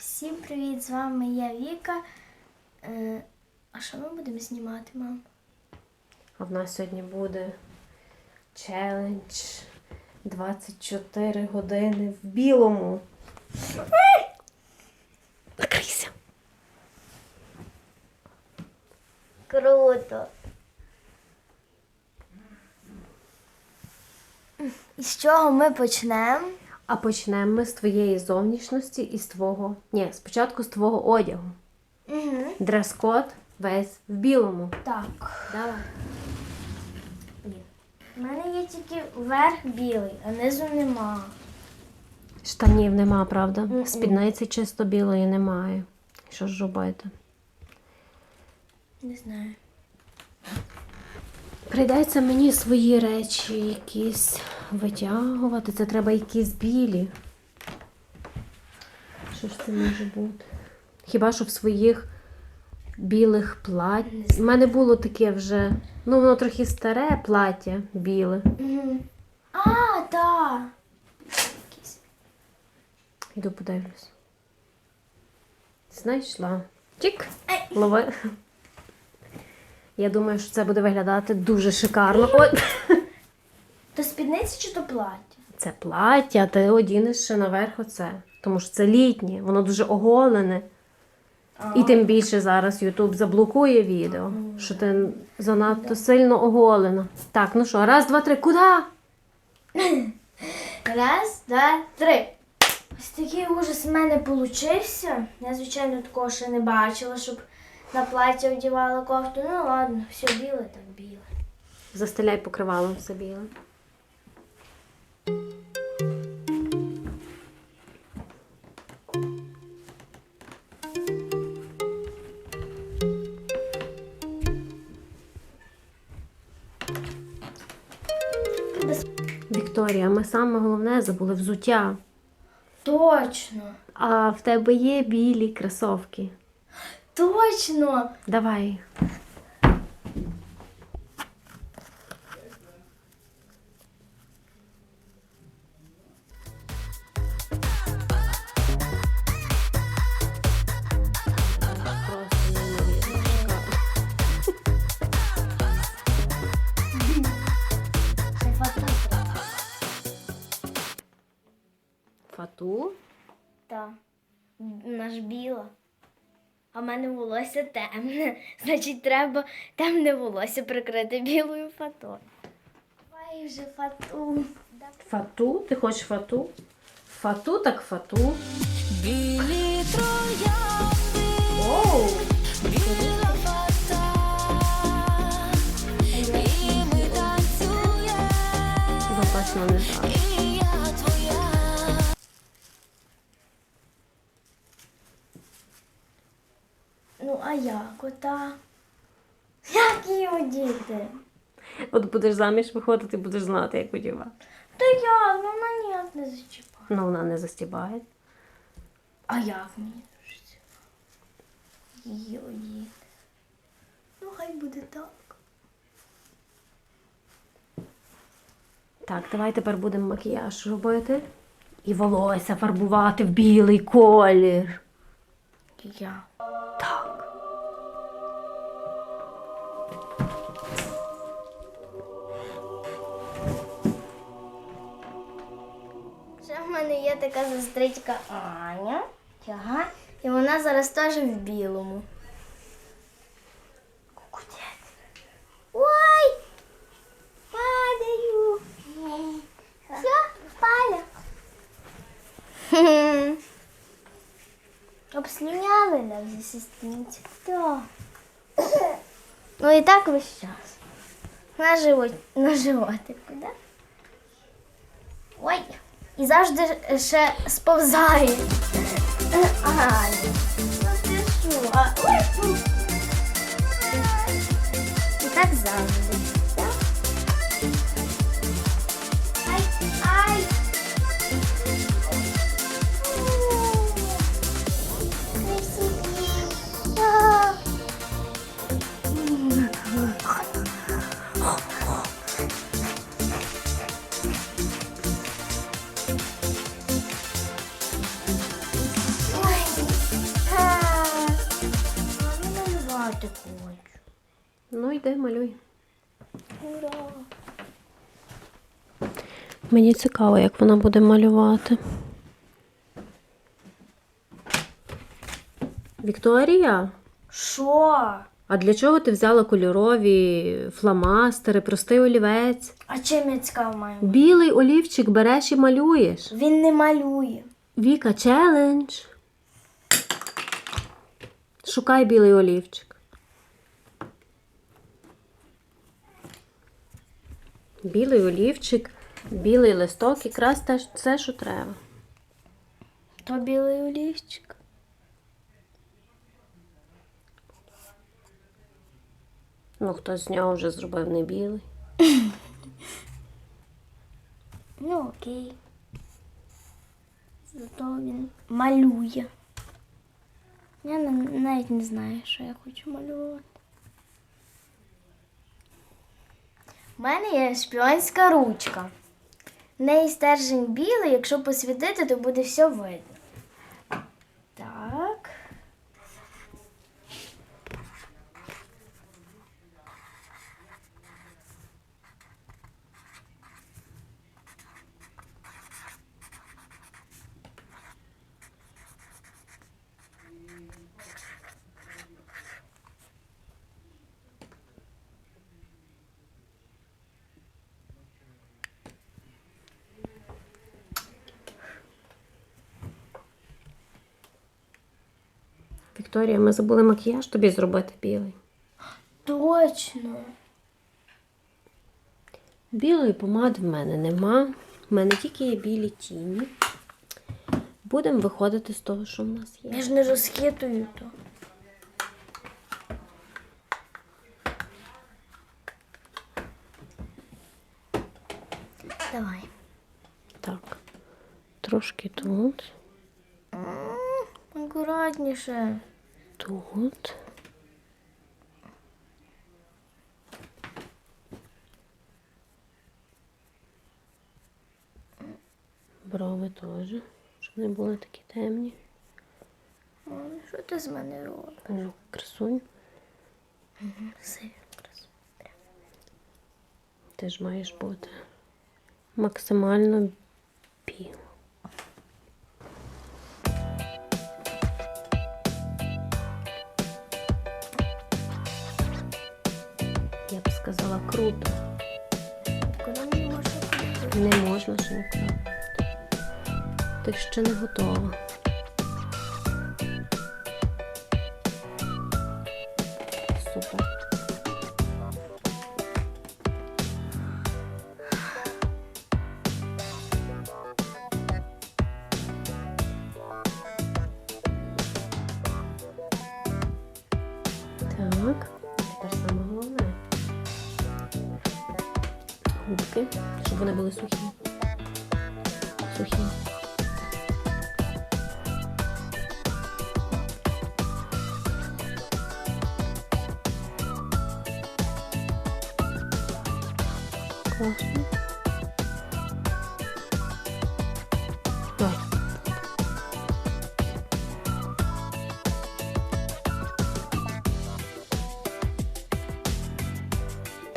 Всім привіт! З вами я Віка. Е, а що ми будемо знімати, мам? А в нас сьогодні буде челендж 24 години в білому. Накрийся. Круто! І з чого ми почнемо? А почнемо ми з твоєї зовнішності і з твого. Ні, спочатку з твого одягу. Угу. Дрес-код весь в білому. Так. Давай. У мене є тільки верх білий, а низу нема. Штанів нема, правда? Мгм. Спідниці чисто білої немає. Що ж робити? Не знаю. Прийдеться мені свої речі якісь витягувати. Це треба якісь білі. Що ж це може бути? Хіба що в своїх білих платтях. У мене було таке вже, ну воно трохи старе плаття біле. Угу. А, так. Іду подивлюсь. Знайшла. Чик! Лови. Я думаю, що це буде виглядати дуже шикарно. Ой! То спідниці чи то плаття? Це плаття, а ти одінеш ще наверх оце. Тому що це літнє, воно дуже оголене. І тим більше зараз Ютуб заблокує відео, що ти занадто сильно оголена. Так, ну що, раз, два, три, куди? Раз, два, три. Ось такий ужас в мене получився. Я, звичайно, такого ще не бачила, щоб на плаття одягала кофту. Ну ладно, все біле, так біле. Застеляй покривалом все біле. Вікторія, ми саме головне забули взуття. Точно, А в тебе є білі кросовки. точно. Давай. Просто Фату. Так. Наш біла. А в мене волосся темне. Значить, треба темне волосся прикрити білою фатою. Давай вже фату. Фату? Ти хочеш фату? Фату так фату. Білі троянди, а як ота? Як її одіти? От будеш заміж виходити, будеш знати, як одягати. Та як? Ну вона ніяк не зачіпає. Ну, вона не застібає. А як мені дуже її одіти? Ну, хай буде так. Так, давай тепер будемо макіяж робити. І волосся фарбувати в білий колір. Я. Так. Мене є така сестричка Аня. Ага. І вона зараз теж в білому. Кукутець. Ой! Падаю. Все, впали. Обслюняли нас зі сестриці. Так. Ну і так весь час. На, живот, на животику, да? Ой, і завжди ще сповзає. Ага. Ну ти що? А, ой, фу. І так завжди. Йди, малюй. Ура! Мені цікаво, як вона буде малювати. Вікторія, Що? а для чого ти взяла кольорові фломастери, простий олівець? А чим я цікаво маю? Білий олівчик береш і малюєш. Він не малює. Віка, челендж. Шукай білий олівчик. Білий олівчик, білий листок, якраз те, все, що треба. То білий олівчик. Ну, хтось з нього вже зробив не білий. Ну окей. Зато він малює. Я навіть не знаю, що я хочу малювати. У мене є шпіонська ручка. В неї стержень білий, якщо посвітити, то буде все видно. Так. Вікторія, ми забули макіяж тобі зробити білий. Точно. Білої помади в мене нема. В мене тільки є білі тіні. Будемо виходити з того, що в нас є. Я ж не розхитую то. Давай. Так. Трошки тут, Акуратніше. Тут. Брови теж, щоб не були такі темні. Ой, Що ти з мене робиш? Ну, красунь. Сильно красиво. Ти ж маєш бути максимально біло. Сказала круто. Мені можна? Не можна ще ніколи. Ти ще не готова. Губки, щоб вони були сухі. Сухі. Класно.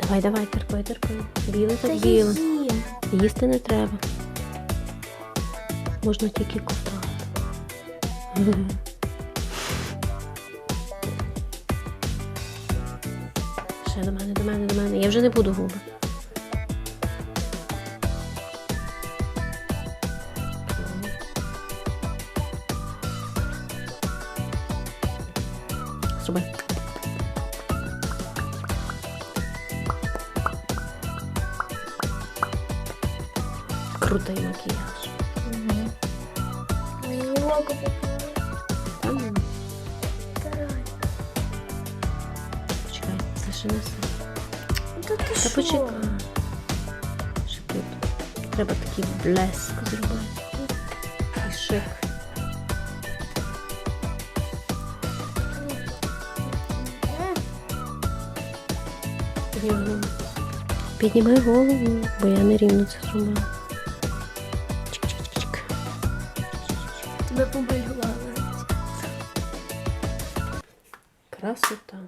Давай, давай, терпи, терпи. Біле Та так біле. Їсти не треба. Можна тільки ковтати. Ще до мене, до мене, до мене. Я вже не буду губи. Крутий макіяж. Мені око попало. Там Давай. почекай, це ще не все. Та ти Та почекай. Тут. Треба такий блеск зробити. І шик. Піднімай голову, бо я не рівно це зробила. Тебе побилювали. Красота.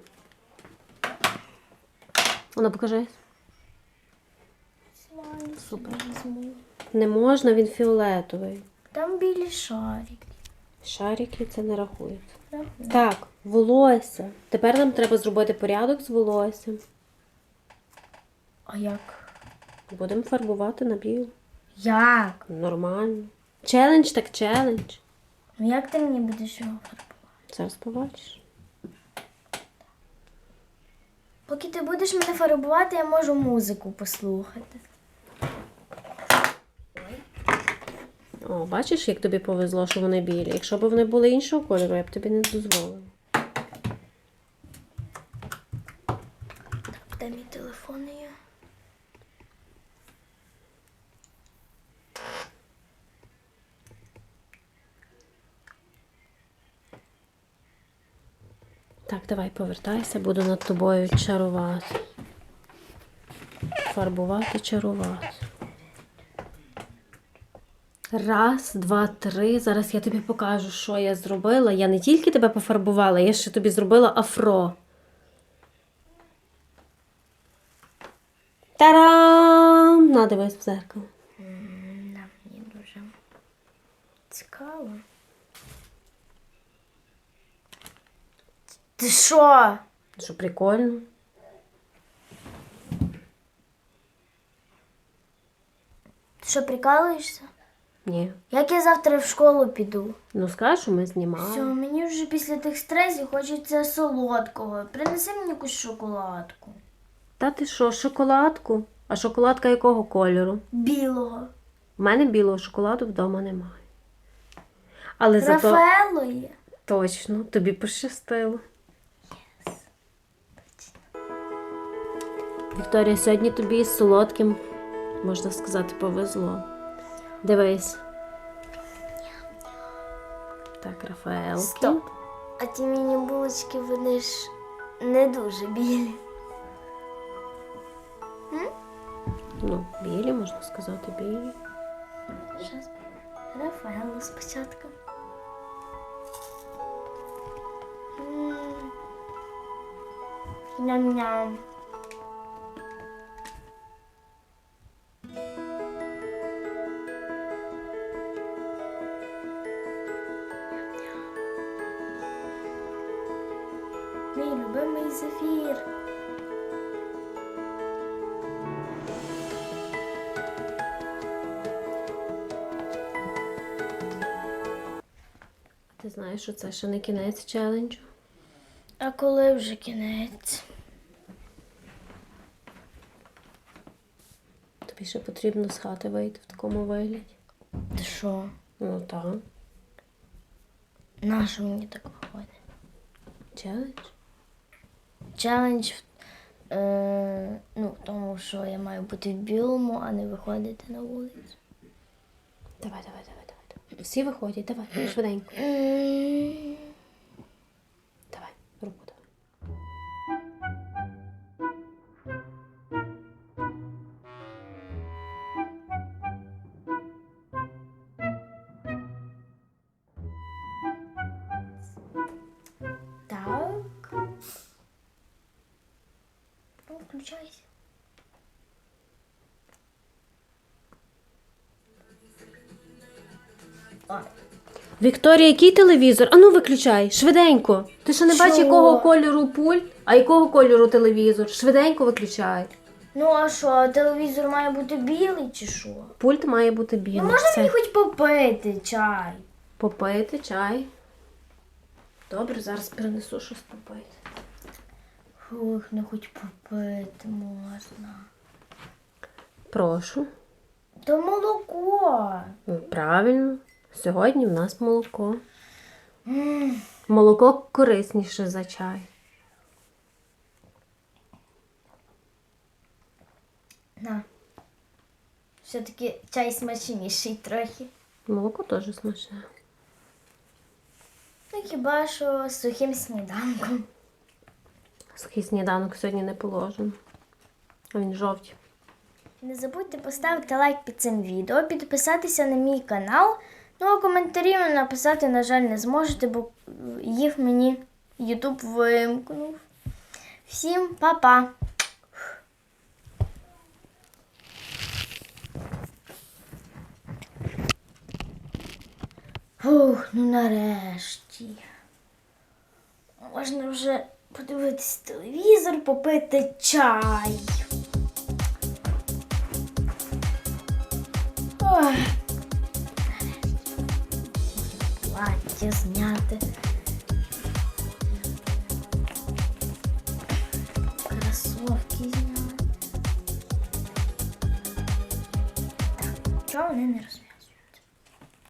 Воно покажи. Супер. Не можна, він фіолетовий. Там білі шарики. Шарики це не рахується. Так, волосся. Тепер нам треба зробити порядок з волоссям. А як? Будемо фарбувати на білу. Як? Нормально. Челендж так челендж. Ну як ти мені будеш його фарбувати? Зараз побачиш. Поки ти будеш мене фарбувати, я можу музику послухати. О, бачиш, як тобі повезло, що вони білі. Якщо б вони були іншого кольору, я б тобі не дозволила. Де мій телефон є? Давай повертайся, буду над тобою чарувати. Фарбувати, чарувати. Раз, два, три. Зараз я тобі покажу, що я зробила. Я не тільки тебе пофарбувала, я ще тобі зробила афро. Тарам! На, дивись в зеркало. Мені дуже цікаво. Ти що? Що прикольно. Ти що, прикалуєшся? Ні. Як я завтра в школу піду? Ну скажеш, що ми Все, мені вже після тих стресів хочеться солодкого. Принеси мені якусь шоколадку. Та ти що, шоколадку? А шоколадка якого кольору? Білого. У мене білого шоколаду вдома немає. Але зато Рафаело є. точно тобі пощастило. Вікторія, сьогодні тобі з солодким, можна сказати, повезло. Дивись. Так, Рафаелки. Стоп. А ті міні-булочки, вони ж не дуже білі. Ну, білі, можна сказати, білі. Щас. Рафаело спочатку. Ням-ням. Мій любимий зефір. Ти знаєш, що це ще не кінець челенджу? А коли вже кінець? Тобі ще потрібно з хати вийти в такому вигляді. Ти що? Ну так. Нащо мені так виходить? Челендж. Челендж е, ну, тому, що я маю бути в білому, а не виходити на вулицю. Давай, давай, давай, давай. давай. Всі виходять, давай, швиденько. Ну, включайся. А, Вікторія, який телевізор? Ану, виключай, швиденько. Ти ще не бачиш, Що? якого кольору пульт, а якого кольору телевізор? Швиденько виключай. Ну а що, телевізор має бути білий чи що? Пульт має бути білий. Ну, можна Все. мені хоч попити чай? Попити чай. Добре, зараз принесу щось попити. Фух, ну хоч попити можна. Прошу. То молоко. Ну, Правильно. Сьогодні в нас молоко. Молоко корисніше за чай. На. Все-таки чай смачніший трохи. Молоко теж смачне. Ну, хіба що з сухим сніданком. Сухий сніданок сьогодні не положен. Він жовті. Не забудьте поставити лайк під цим відео, підписатися на мій канал. Ну а коментарі написати, на жаль, не зможете, бо їх мені Ютуб вимкнув. Всім па-па! Фух, ну нарешті. Можна вже подивитись телевізор, попити чай. Ой. Плаття зняти. Кросовки зняти. Так, чого вони не розуміють?